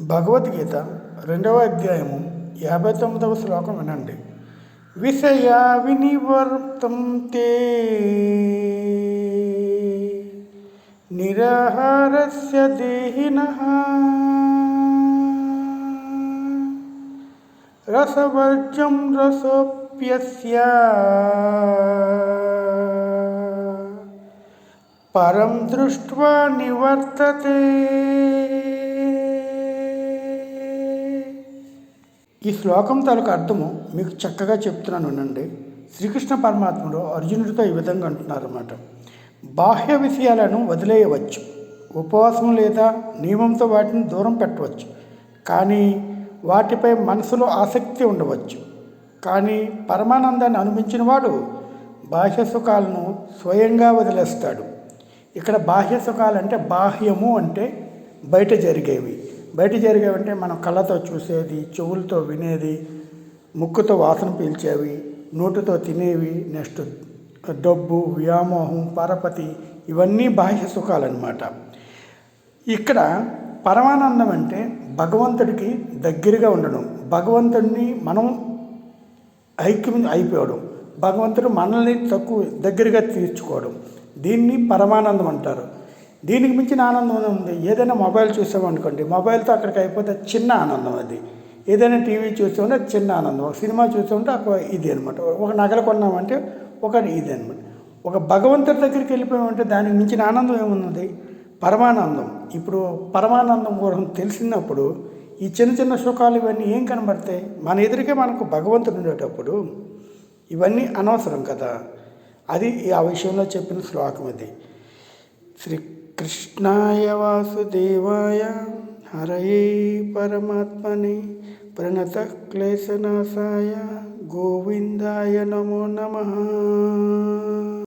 భగవద్గీత రెండవ అధ్యాయము యాభై తొమ్మిదవ శ్లోకం వినండి. విషయా వినివర్తం తే నిరాహారస్య దేహిన రసవర్జం రసోప్యస్య పరం దృష్ట్వా నివర్తతే ఈ శ్లోకం తాలూకు అర్థము మీకు చక్కగా చెప్తున్నాను వినండి. శ్రీకృష్ణ పరమాత్ముడు అర్జునుడితో ఈ విధంగా అంటున్నారన్నమాట. బాహ్య విషయాలను వదిలేయవచ్చు. ఉపవాసం లేదా నియమంతో వాటిని దూరం పెట్టవచ్చు. కానీ వాటిపై మనసులో ఆసక్తి ఉండవచ్చు. కానీ పరమానందాన్ని అనుభవించిన వాడు బాహ్య సుఖాలను స్వయంగా వదిలేస్తాడు. ఇక్కడ బాహ్య సుఖాలు అంటే బాహ్యము అంటే బయట జరిగేవి. బయట జరిగేవంటే మనం కళ్ళతో చూసేది చెవులతో వినేది ముక్కుతో వాసన పీల్చేవి నోటితో తినేవి నెక్స్ట్ డబ్బు వ్యామోహం పరపతి ఇవన్నీ బాహ్య సుఖాలన్నమాట. ఇక్కడ పరమానందం అంటే భగవంతుడికి దగ్గరగా ఉండడం. భగవంతుడిని మనం ఐక్యం అయిపోవడం. భగవంతుడు మనల్ని తక్కువ దగ్గరగా తీర్చుకోవడం. దీన్ని పరమానందం అంటారు. దీనికి మించిన ఆనందం ఉంది ఏదైనా మొబైల్ చూసామనుకోండి మొబైల్తో అక్కడికి అయిపోతే చిన్న ఆనందం అది. ఏదైనా టీవీ చూసామంటే చిన్న ఆనందం ఒక సినిమా చూసామంటే ఒక ఇది అనమాట ఒక నగలు కొన్నామంటే ఒక ఇది అనమాట ఒక భగవంతుడి దగ్గరికి వెళ్ళిపోయామంటే దానికి మించిన ఆనందం ఏమున్నది పరమానందం. ఇప్పుడు పరమానందం కోసం తెలిసినప్పుడు ఈ చిన్న చిన్న సుఖాలు ఇవన్నీ ఏం కనబడతాయి? మన ఎదురికే మనకు భగవంతుడు ఉండేటప్పుడు ఇవన్నీ అనవసరం కదా. అది ఆ విషయంలో చెప్పిన శ్లోకం అది. శ్రీ కృష్ణాయ వాసుదేవాయ హరయే పరమాత్మనే ప్రణత క్లేశనాశాయ గోవిందాయ నమో నమ.